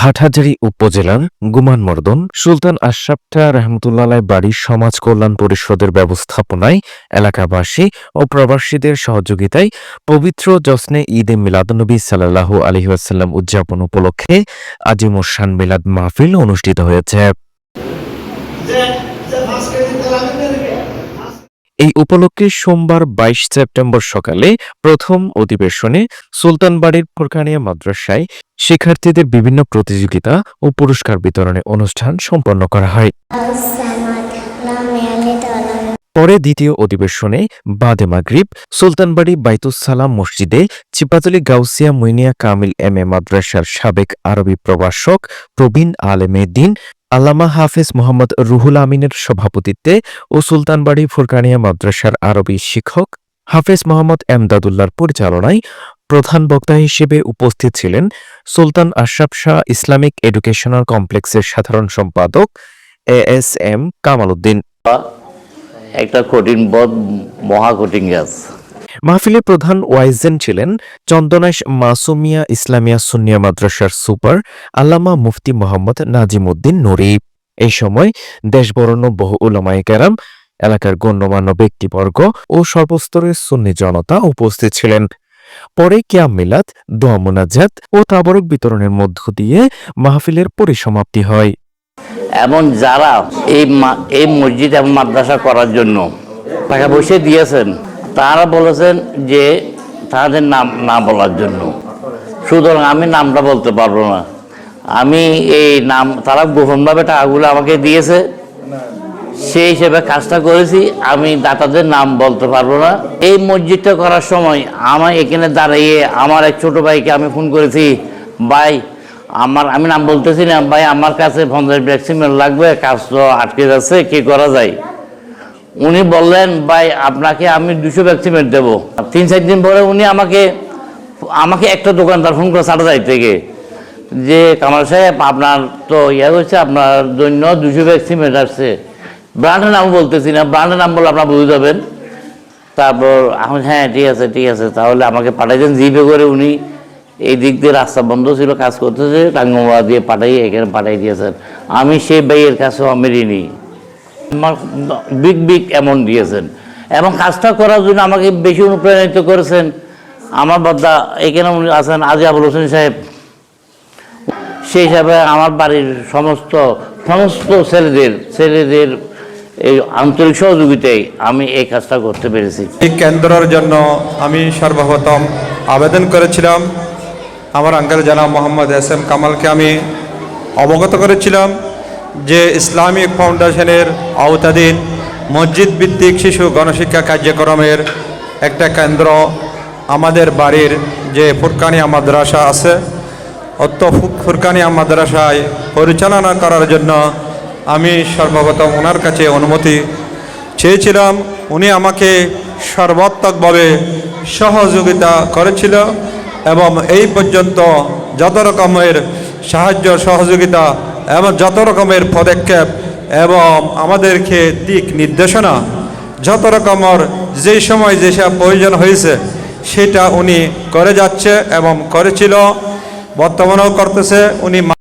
হাটহাজারী উপজেলার গুমান মর্দন সুলতান আশরাফটা রহমতুল্লাহ বাড়ির সমাজ কল্যাণ পরিষদের ব্যবস্থাপনায় এলাকাবাসী ও প্রবাসীদের সহযোগিতায় পবিত্র জশ্নে ঈদে মিলাদনবী সাল্লাল্লাহু আলহি আসাল্লাম উদযাপন উপলক্ষে আজিমুসান মিলাদ মাহফিল অনুষ্ঠিত হয়েছে। এই উপলক্ষে সোমবার বাইশ সেপ্টেম্বর সকালে প্রথম অধিবেশনে সুলতানবাড়ির ফোরকানিয়া মাদ্রাসায় শিক্ষার্থীদের বিভিন্ন প্রতিযোগিতা ও পুরস্কার বিতরণের অনুষ্ঠান সম্পন্ন করা হয়। পরে দ্বিতীয় অধিবেশনে বাদে মাগরিব সুলতানবাড়ি বাইতুসালাম মসজিদে চিপাতলি গাউসিয়া মুইনিয়া কামিল এম এ মাদ্রাসার সাবেক আরবি প্রভাষক প্রবীণ আলেমে দিন আল্লামা হাফেজ মোহাম্মদ রুহুল আমিনের সভাপতিত্বে ও সুলতানবাড়ি ফুরকানিয়া মাদ্রাসার আরবি শিক্ষক হাফেজ মোহাম্মদ এমদাদুল্লার পরিচালনায় প্রধান বক্তা হিসেবে উপস্থিত ছিলেন সুলতান আশরাফ শাহ ইসলামিক এডুকেশনাল কমপ্লেক্সের সাধারণ সম্পাদক A S M Kamal Uddin. একটা কঠিন পথ মহা কঠিন গাছ মাহফিলে প্রধান ওয়াইজেন ছিলেন চন্দনাইশ মাসুমিয়া ইসলামিয়া সুন্নিয়া মাদ্রাসার সুপার আল্লামা মুফতি মোহাম্মদ নাজিমুদ্দিন নুরি। এই সময় দেশবরণ্য বহু উলামায়ে কেরাম, এলাকার গণ্যমান্য ব্যক্তিবর্গ ও সর্বস্তরের সুন্নি জনতা উপস্থিত ছিলেন। পরে কিয়াম মিলাদ, দোয়া মোনাজাত ও তাবরক বিতরণের মধ্য দিয়ে মাহফিলের পরিসমাপ্তি হয়। এমন যারা এই এই মসজিদ এবং মাদ্রাসা করার জন্য টাকা পয়সা দিয়েছেন তারা বলেছেন যে তাদের নাম না বলার জন্য। সুতরাং আমি নামটা বলতে পারব না। আমি এই নাম, তারা গোপনভাবে টাকাগুলো আমাকে দিয়েছে। সেই হিসেবে কাজটা করেছি। আমি দাতাদের নাম বলতে পারব না। এই মসজিদটা করার সময় আমার এখানে দাঁড়িয়ে আমার এক ছোট ভাইকে আমি ফোন করেছি, ভাই, আমার, আমি নাম বলতেছি না। ভাই, আমার কাছে পঞ্চাশ ব্যাগ সিমেন্ট লাগবে, কাজ তো আটকে যাচ্ছে, কি করা যায়? উনি বললেন, ভাই, আপনাকে আমি দুশো ব্যাগ সিমেন্ট দেবো। তিন, চার দিন পরে উনি আমাকে আমাকে একটা দোকানদার ফোন করে সাড়ে যাই থেকে যে, কামাল সাহেব, আপনার তো ইয়া হচ্ছে আপনার জন্য দুশো ব্যাগ সিমেন্ট আসছে। ব্র্যান্ডের নাম বলতেছি না, ব্র্যান্ডের নাম বলে আপনার বুঝে যাবেন। তারপর আমি হ্যাঁ ঠিক আছে ঠিক আছে, তাহলে আমাকে পাঠাইছেন জিপে করে উনি এই দিক দিয়ে রাস্তা বন্ধ ছিল, কাজ করতেছে টাঙ্গমা দিয়ে পাঠাই এখানে পাঠাই দিয়েছেন। আমি সেই ভাইয়ের কাছেও আমি ঋণী। বিগ বিগ অ্যামাউন্ট দিয়েছেন। এবং কাজটা করার জন্য আমাকে বেশি অনুপ্রাণিত করেছেন আমার বাদ্দা এখানে আছেন আজি আবুল হোসেন সাহেব। সেই হিসাবে আমার বাড়ির সমস্ত সমস্ত ছেলেদের ছেলেদের এই আন্তরিক সহযোগিতায় আমি এই কাজটা করতে পেরেছি। এই কেন্দ্রের জন্য আমি সর্বপ্রথম আবেদন করেছিলাম। আমার আঙ্কেল জানা মোহাম্মদ এস এম কামালকে আমি অবগত করেছিলাম। যে ইসলামিক ফাউন্ডেশনের আওতাধীন মসজিদ ভিত্তিক শিশু গণশিক্ষা কার্যক্রমের একটা কেন্দ্র আমাদের বাড়ির যে ফুরকানিয়া মাদ্রাসা আছে অত ফুরকানিয়া মাদ্রাসায় পরিচালনা করার জন্য আমি সর্বপ্রথম ওনার কাছে অনুমতি চেয়েছিলাম। উনি আমাকে সর্বাত্মকভাবে সহযোগিতা করেছিল এবং এই পর্যন্ত যত রকমের সাহায্য সহযোগিতা এবং যত রকমের পদক্ষেপ এবং আমাদেরকে দিক নির্দেশনা, যত রকমের যেই সময় যেসব প্রয়োজন হয়েছে, সেটা উনি করে যাচ্ছে এবং করেছিল, বর্তমানেও করতেছে, উনি